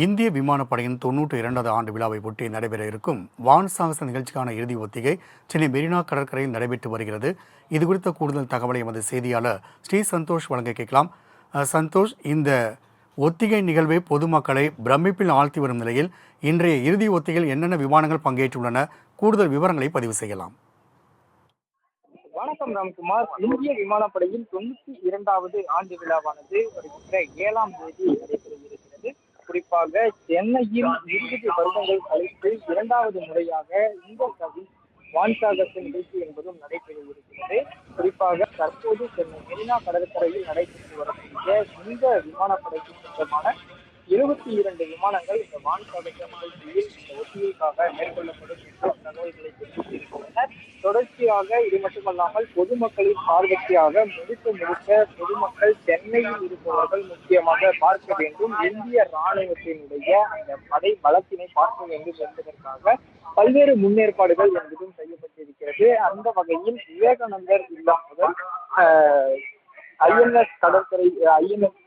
இந்திய விமானப்படையின் தொன்னூற்றி இரண்டாவது ஆண்டு விழாவை ஒட்டி நடைபெற இருக்கும் வான் சாகச நிகழ்ச்சிக்கான இறுதி ஒத்திகை சென்னை மெரினா கடற்கரையில் நடைபெற்று வருகிறது. இது குறித்த கூடுதல் தகவலை எமது செய்தியாளர் ஸ்ரீ சந்தோஷ் வழங்க கேட்கலாம். சந்தோஷ் இந்த ஒத்திகை நிகழ்வை பொதுமக்களை பிரமிப்பில் ஆழ்த்தி வரும் நிலையில் இன்றைய இறுதி ஒத்திகையில் என்னென்ன விமானங்கள் பங்கேற்றுள்ளன? கூடுதல் விவரங்களை பதிவு செய்யலாம். வணக்கம் ராம்குமார். இந்திய விமானப்படையின் தொண்ணூத்தி இரண்டாவது ஆண்டு விழாவானது வருகின்ற ஏழாம் தேதி நடைபெறுகிறது. குறிப்பாக சென்னையில் இருபது வருடங்கள் கழித்து இரண்டாவது முறையாக இந்த கவி வான்சாகச நிகழ்ச்சி என்பதும் நடைபெற இருக்கிறது குறிப்பாக தற்போது சென்னை மெரினா கடற்கரையில் நடைபெற்று வரக்கூடிய இந்த விமானப்படைக்கு சொந்தமான இருபத்தி இரண்டு விமானங்கள் இந்த வான் நிகழ்ச்சியில் இந்த ஒத்திகைக்காக மேற்கொள்ளப்படும் என்று தகவல்களை தெரிவித்திருக்கின்றனர். தொடர்ச்சியாக இது மட்டுமல்லாமல் பொதுமக்களின் பார்வைக்காக முழுக்க முழுக்க பொதுமக்கள் சென்னையில் இருப்பவர்கள் முக்கியமாக பார்க்க வேண்டும். இந்திய ராணுவத்தினுடைய அந்த படை பலத்தினை பார்க்க வேண்டும் என்பதற்காக பல்வேறு முன்னேற்பாடுகள் என்பதும் செய்யப்பட்டிருக்கிறது. அந்த வகையில் விவேகானந்தர் இல்லம் முதல் ஐஎன்எஸ் கடற்கரை ஐஎன்எஸ்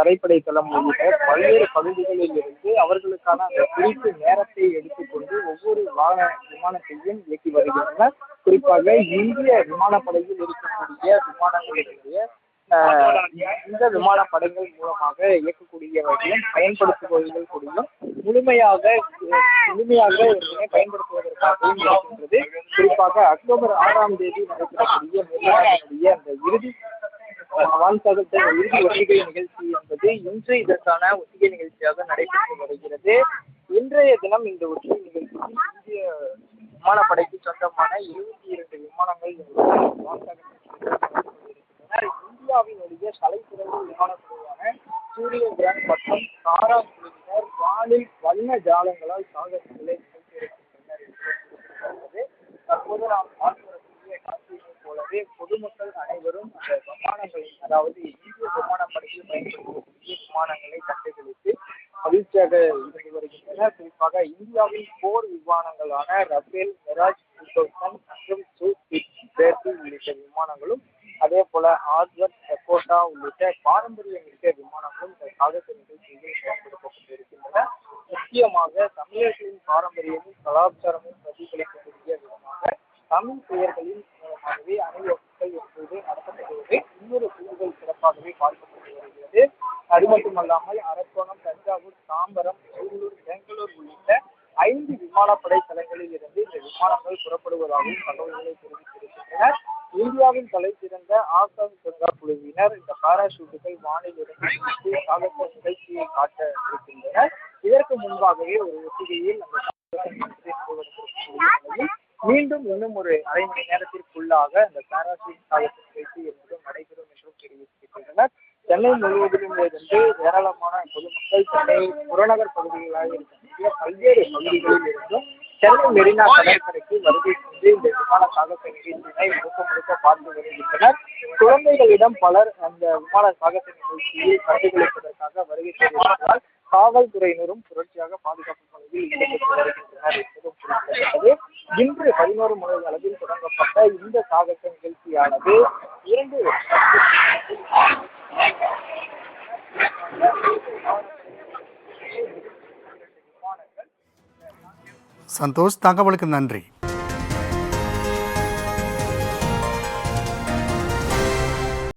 தரைப்படை தளம் உள்ளிட்ட பல்வேறு பகுதிகளில் இருந்து அவர்களுக்கான அந்த குறிப்பு நேரத்தை எடுத்துக்கொண்டு ஒவ்வொரு வாகன விமானத்தையும் இயக்கி வருகின்றனர். குறிப்பாக இந்திய விமானப்படையில் இருக்கக்கூடிய விமானங்களுடைய இந்த இந்த விமானப்படைகள் மூலமாக இயக்கக்கூடியவர்களையும் பயன்படுத்துபவர்கள் கூடியும் முழுமையாக முழுமையாக இதனை பயன்படுத்துவதற்காகவும் இருக்கின்றது. குறிப்பாக அக்டோபர் ஆறாம் தேதி நடைபெறக்கூடிய அந்த இறுதி வான்சாகச இறுதி ஒத்திகை நிகழ்ச்சி என்பது இன்று இதற்கான ஒத்திகை நிகழ்ச்சியாக நடைபெற்று வருகிறது. இன்றைய தினம் இந்த ஒத்திகை நிகழ்ச்சியில் இந்திய விமானப்படைக்கு சொந்தமான இருபத்தி இரண்டு விமானங்கள் இந்த இந்தியாவினுடைய தலைசிறந்த விமானப்படையான சூரிய கிரான் மற்றும் தாரா குழுவினர் வானில் வண்ண ஜாலங்களால் சாகசங்களை நிகழ்த்தியிருக்கின்றனர் என்று தற்போது நாம் பார்த்து போலவே பொதுமக்கள் அனைவரும் அந்த விமானங்களை அதாவது இந்திய விமானப்படையில் பயன்படுத்தக்கூடிய விமானங்களை கண்டுகளித்து மகிழ்ச்சியாக இருந்து வருகின்றனர். குறிப்பாக இந்தியாவின் போர் விமானங்களான ரஃபேல் மிராஜ் டூ தௌசண்ட் மற்றும் சூ தேர்ட்டி உள்ளிட்ட விமானங்களும் அதே போல ஆர்வர் செக்கோட்டா உள்ளிட்ட பாரம்பரிய மிக்க விமானங்களும் இந்த சாகச நிகழ்ச்சியில் பயன்படுத்தப்பட்டிருக்கின்றன. முக்கியமாக தமிழர்களின் பாரம்பரியமும் கலாச்சாரமும் பிரதிபலிக்கக்கூடிய விதமாக தமிழ் பெயர்களின் அது மட்டுமல்லாமல் அரக்கோணம் தஞ்சாவூர் தாம்பரம் சூலூர் பெங்களூர் உள்ளிட்ட ஐந்து விமானப்படை தளங்களில் இருந்து இந்த விமானங்கள் புறப்படுவதாகவும் தகவல்களை தெரிவித்திருக்கின்றனர். இந்தியாவின் தலை சிறந்த ஆசாம் கங்கா குழுவினர் இந்த பாராசூட்டுகள் வானிலிருந்து சாகச நிகழ்ச்சியை காட்ட இருக்கின்றனர். இதற்கு முன்பாகவே ஒரு ஒத்திகையில் மீண்டும் இன்னும் ஒரு அரை மணி நேரத்திற்குள்ளாக அந்த பாராசூட் சாகச நிகழ்ச்சி என்பதும் நடைபெறும் என்றும் தெரிவித்திருக்கின்றனர் சென்னை முழுவதிலும் இருந்து ஏராளமான பொதுமக்கள் சென்னை புறநகர் பகுதிகளாக இருக்கக்கூடிய பல்வேறு பகுதிகளில் இருந்தும் சென்னை மெரினா கடற்கரைக்கு வருகை சென்று இந்த விமான சாகச நிகழ்ச்சியினை முழுக்க முழுக்க பார்த்து வருகின்றனர். குழந்தைகளிடம் பலர் அந்த விமான சாகச நிகழ்ச்சியில் கண்டுகளிப்பதற்காக வருகை செய்திருப்பதால் காவல்துறையினரும் தொடர்ச்சியாக பாதுகாப்பு பணியில் ஈடுபட்டு வருகின்றனர் என்பதும் குறிப்பிடத்தக்கது. இன்று பதினோரு மணி அளவில் தொடங்கப்பட்ட இந்த சாகச நிகழ்ச்சியானது இரண்டு சந்தோஷ் தகவலுக்கு நன்றி.